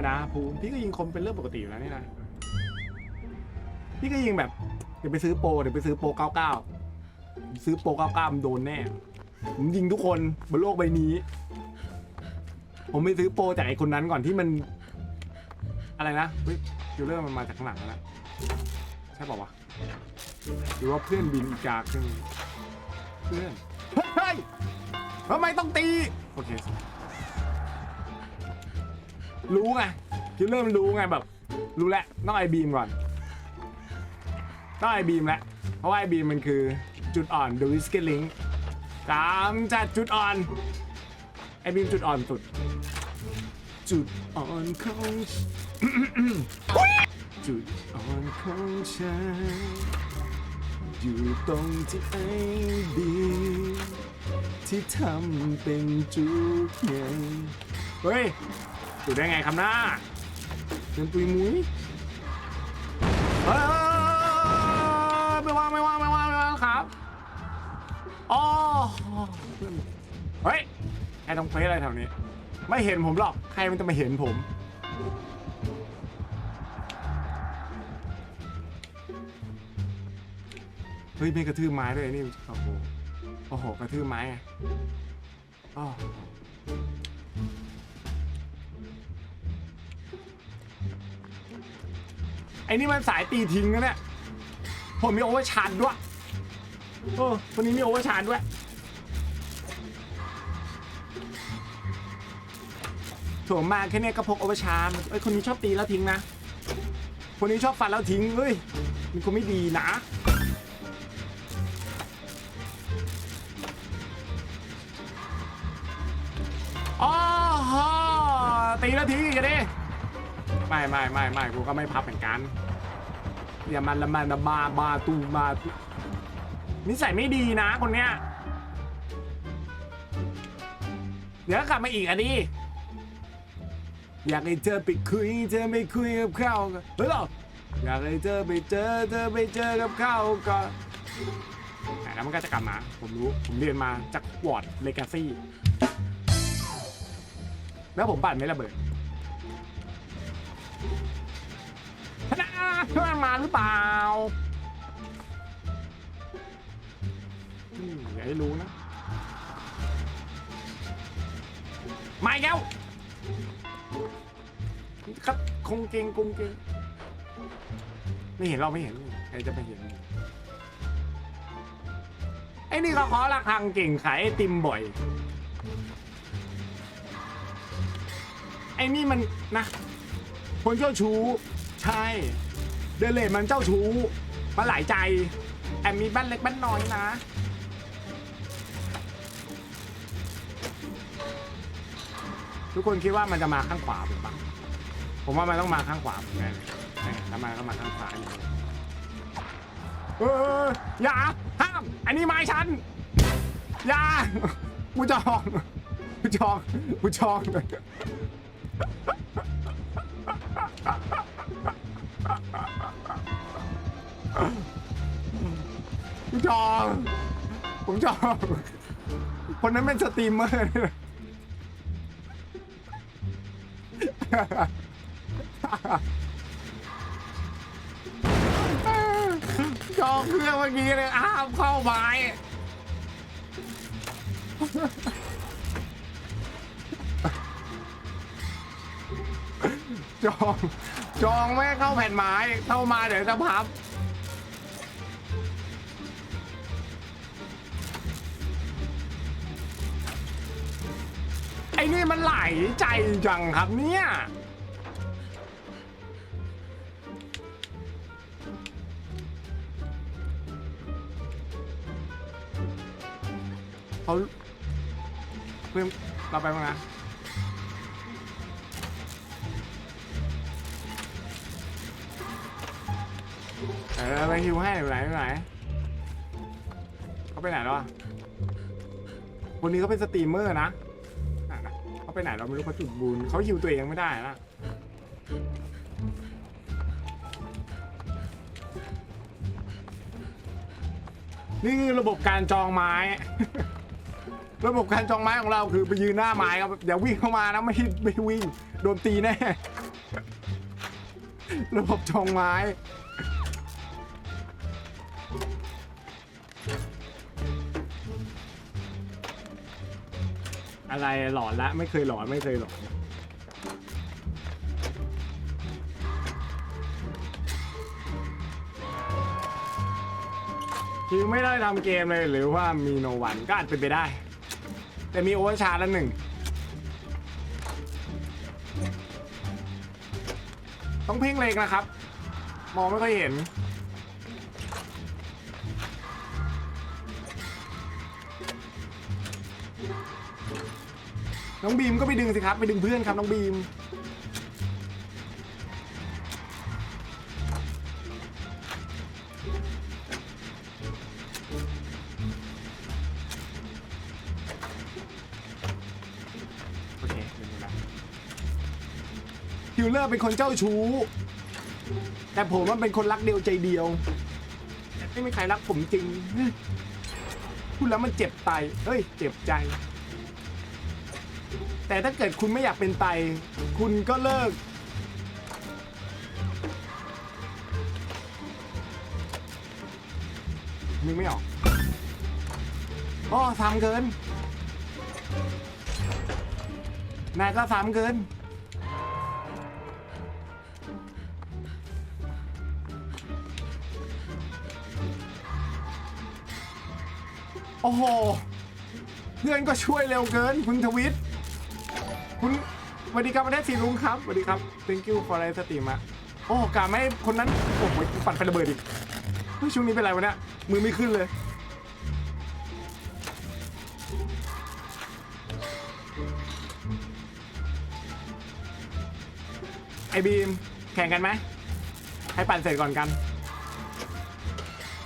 มดาภูมิพี่ก็ยิงคมเป็นเรื่องปกติอยู่แล้วนี่นะพี่ก็ยิงแบบเดี๋ยวไปซื้อโปรเดี๋ยวไปซื้อโปร99ซื้อโปร99มันโดนแน่ ผมยิงทุกคนบนโลกใบนี้ ผมไปซื้อโปรจากไอ้คนนั้นก่อนที่มัน อะไรนะเฮ้ยคิวเลอร์มันมาจากข้างหลังแล้วใช่ป่าวะหรือว่าเพื่อนบินอีกจากหนึ่งเพื่อนเฮ้ยทำไมต้องตี โอเค รู้ไงคิวเลอร์มันรู้ไงแบบ รู้แล้วต้องไอบีมก่อนต้องไอบีมแหละเพราะว่าไอบีมมันคือจุดอ่อน The w i s k e Link ตามจัดจุดอ่อนไอบีมจุดอ่อนสุด จุดอ่อนของจุดอ่อนของฉันอยู่ตรงที่ไอบีมที่ทำเป็นจุดเงินเฮ้ย จุดได้ไงคำหน้าเป็นปุยมุ้ยเฮ้ยไม่ว่างไม่ว่างไม่ว่างไม่ว่างครับอ๋อเพื่อนเฮ้ยใครต้องเฟซอะไรแถวนี้ ไม่เห็นผมหรอก ใครมันจะมาเห็นผมเฮ้ยไม่กระทืบไม้ด้วยนี่โอ้โหโอ้โหกระทืบไม้ไงอ้อ อ้นี่มันสายตีทิ้งนะเนี่ย ผมมีโอเวอร์ชาร์จด้วยโอ้คนนี้มีโอเวอร์ชาร์จด้วยถ่วมาแค่เนี้ยก็พกโอเวอร์ชาร์จเอ้ยคนนี้ชอบตีแล้วทิ้งนะ คนนี้ชอบฟันแล้วทิ้ง เฮ้ย มันก็ไม่ดีนะอ๋อฮะตีแล้วทิ้งอีกันดิ ไม่ไม่ไม่ไม่กูก็ไม่พับเหมือนกันอย่ามันละมันละบาบาตูมานิสัยไม่ดีนะคนเนี้ยเดี๋ยวกลับมาอีกอันนี้อยากให้เธอไปคุยเธอไม่คุยกับเขาเฮ้ยเหรออยากให้เธอไปเจอเธอไปเจอกับเขาก็แต่แล้วมันก็จะกลับมา ผมรู้ ผมเรียนมาจากวอร์ดเลกาซี่ แล้วผมปั่นไม่ระเบิด พนามาหรือเปล่าอย่าให้รู้นะ มาอีกแล้วครับคงเกงคงเกงไม่เห็นเราไม่เห็นใครจะไปเห็นไอ้นี่เขาขอระฆังเก่งขายไอติมบ่อย ไอ้นี่มันนะ คนเจ้าชู้ ใช่ เดลเลดมันเจ้าชู้มันหลายใจ แอมมีบ้านเล็กบ้านน้อยนะ ทุกคนคิดว่ามันจะมาข้างขวาผมปะผมว่ามันต้องมาข้างขวาผมแน่เลยเออแล้วมันก็มาข้างซ้ายอย่เอออย่าห้าม อันนี้ไม้ฉันอย่ากูจองกูจองกูจองเลย ผมจองผมจองคนนั้นเป็นสตรีมเมอร์จองเครื่องเมื่อกี้เลยอ้ามเข้าไม้จอง จองไม่เข้าแผ่นไม้เข้ามาเดี๋ยวจะพับ อ้นี่มันไหลใจจังครับเนี่ยเขาเพื่อนเราไปมั้งนะเออไปฮิวให้ไหนไหนไหนเขาไปไหนแล้วอะคนนี้เขาเป็นสตรีมเมอร์นะ เขาไปไหนเราไม่รู้เขาจุดบูนเขาฮิวตัวเองไม่ได้นะนี่คือระบบการจองไม้ ระบบการจองไม้ของเราคือไปยืนหน้าไม้ครับอย่าวิ่งเข้ามานะไม่ไม่วิ่งโดนตีแน่ ระบบชองไม้ อะไรหลอนละไม่เคยหลอนไม่เคยหลอนคือไม่ได้ทำเกมเลยหรือว่ามีโนวันก็อาจเป็นไปได้ แต่มีโอเวอร์ชาร์ละหนึ่ง ต้องเพ่งเล็กนะครับ มองไม่ค่อยเห็น น้องบีมก็ไปดึงสิครับ ไปดึงเพื่อนครับน้องบีม โอเคเดี๋ยวดูนะฮิวเลอร์เป็นคนเจ้าชู้ แต่ผมว่าเป็นคนรักเดียวใจเดียว ไม่มีใครรักผมจริง พูดแล้วมันเจ็บไตเฮ้ย เจ็บใจ แต่ถ้าเกิดคุณไม่อยากเป็นไต คุณก็เลิก นึกไม่ออกอ๋อซ้ำเกิน นายก็ซ้ำเกิน โอ้โห เพื่อนก็ช่วยเร็วเกิน คุณทวิต คุณสวัสดีครับประเทศสีลุงครับสวัสดีครับ thank you for ไลฟ์สตรีมอะโอ้กาไม่ให้คนนั้น โอ้โหปั่นไฟระเบิดอีกเฮ้ยช่วงนี้เป็นไรวะเนี่ยมือไม่ขึ้นเลยไอบีมแข่งกันไหมให้ปั่นเสร็จก่อนกัน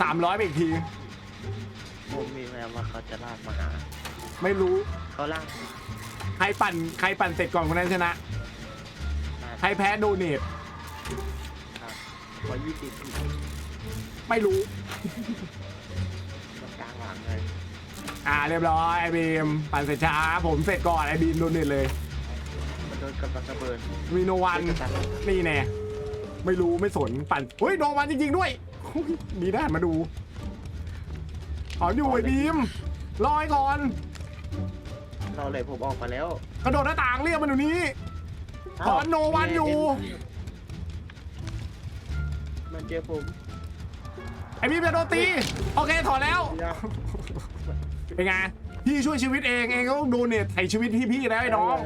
สามร้อยไปอีกที ผมมีแววว่าเขาจะลากมาหา ไม่รู้เขาลาก ใครปั่นใครปั่นเสร็จก่อนคนนั้นชนะมาใครแพ้โดเนทครับขอยี่สิบไม่รู้ตรงกลางหลังเลย อ่าเรียบร้อยไอบีมปั่นเสร็จช้า ผมเสร็จก่อนไอบีมโดเนทเลยมันโดนกำลังกระเบิดมีโนวันเอกสารนี่แน่ไม่รู้ไม่สนปั่นเฮ้ยโนวันจริง ๆ ด้วยอุ๊ยดีได้มาดูอ๋ออยู่ไอบีมรอให้ก่อนเราเลยผมออกมาแล้วกระโดดหน้าต่างเรียกมันอยู่นี้ถอนโนวันอยู่ มันเจอผมไอบีมจะโดนตี โอเคถอนแล้วยาเป็นไง พี่ช่วยชีวิตเองเองก็ต้องโดเนทใส่ชีวิตพี่พี่ๆแล้วไอ้น้อง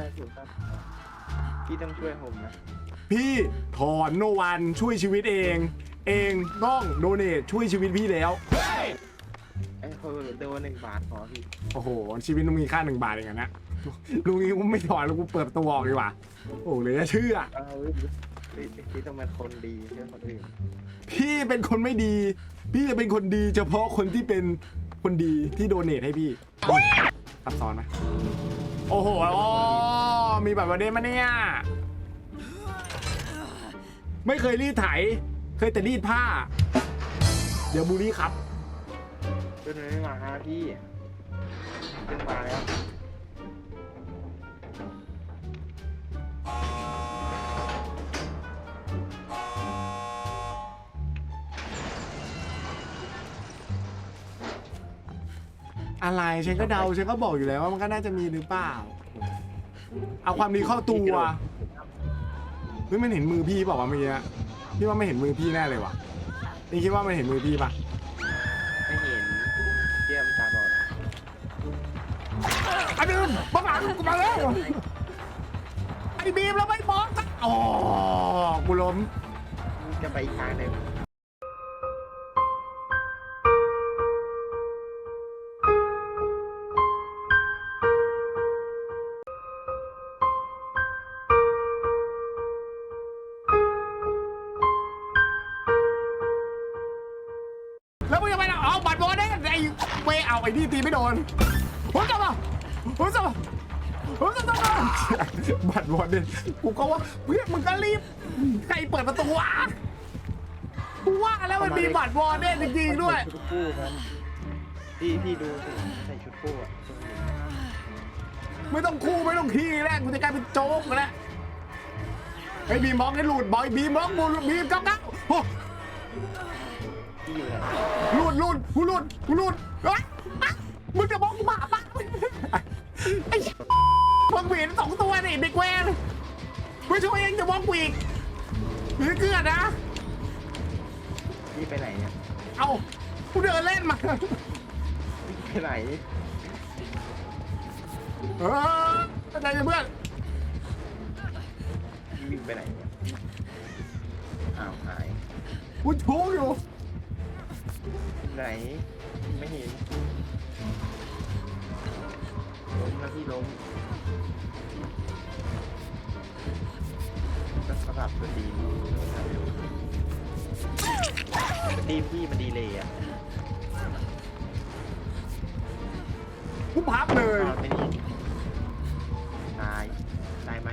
พี่ต้องช่วยผมนะ พี่ถอนโนวันช่วยชีวิตเอง เองต้องโดเนทช่วยชีวิตพี่แล้ว ไอ้คนโดนหนึ่งบาทพอพี่โอ้โห ชีวิตต้องมีค่าหนึ่งบาทเองอะนะลุงนี้กูไม่ถอนแล้วกูเปิดประตูออกดีกว่า โอ้เหลยเชื่อ เอาเว้ยพี่พี่ต้องเป็นคนดีเพื่อคนอื่นพี่เป็นคนไม่ดี พี่จะเป็นคนดี เฉพาะคนที่เป็นคนดีที่โดเนทให้พี่ซับซ้อนไหมโอ้โหอ๋อมีแบบประเด็นมาเนี่ย ไม่เคยรีดไถ เคยแต่รีดผ้า เดี๋ยวบูลลี่ครับ เพื่อนไม่มาหาพี่เพื่อนมาแล้วอะไรฉันก็เดาฉันก็บอกอยู่แล้วว่ามันก็น่าจะมีหรือเปล่า เอาความดีเข้าตัวเฮ้ยมันเห็นมือพี่เปล่าวะเมื่อกี้พี่ว่าไม่เห็นมือพี่แน่เลยว่ะนี่คิดว่ามันเห็นมือพี่ปะ บีมบังหลังกูมาแล้วไอ้บีมแล้วไม่บอกสักอ๋อกูล้มจะไปอีกทางหนึ่งแล้วมึงจะไปไหนเอาบัตรบอลได้ไอ้เวยเอาไอ้นี่ตีไม่โดนผมจะมา ผมจะมาผมจะมาบัตรบอลเนี่ยกูก็ว่าเฮ้ยมึงก็รีบใครเปิดประตูวะกูว่าแล้วมันมีบัตรบอลเนี่ยจริงๆด้วย ชุดคู่กันพี่พี่ดูสิใส่ชุดคู่อะตรงนี้ไม่ต้องคู่ไม่ต้องขี้แล้วกูจะกลายเป็นโจ๊กแล้วไอ้บีมบล็อกนี่หลุดบอยบีมบล็อกบูบีมเก้าเก้าโอ้พี่อยู่ไหนหลุดหลุดกูหลุดกูหลุดเฮ้ยอะมึงจะบล็อกกูบ้าปะไอ้พ วกหวีนสองตัวนี่เด็กเวนไม่ช่วยเองจะบล็อกกูอีกหรือเกลือนะพี่ไปไหนเนี่ยเอากูเดินเล่นมาพี่ไปไหนเอออะไรเนี่ยเพื่อนพี่วิ่งไปไหนเนี่ยอ้าวหายกูชูอยู่ไหน ไม่เห็น ล้มนะพี่ล้มก็สลับตัวดีมดีมพี่มันดีเลยอะกูพับเลยรอดไหมนี่ตายตายไหม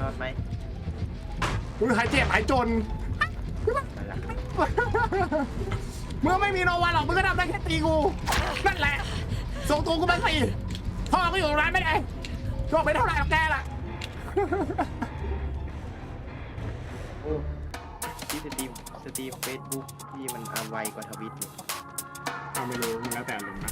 รอดไหมกูหายเจ็บหายจนไปละ เมื่อไม่มีโนวันหรอกมึงก็ทำได้แค่ตีกู นั่นแหละ ส่งตัวกูไปสิพ่อก็อยู่ตรงนั้นไม่ได้ก็ไม่เท่าไหร่หรอกแกล่ะโอ้พี่สตรีมสตรีมเฟซบุ๊กพี่มันเอาไวกว่าทวิตนี่ไม่รู้มันแล้วแต่ลมนะ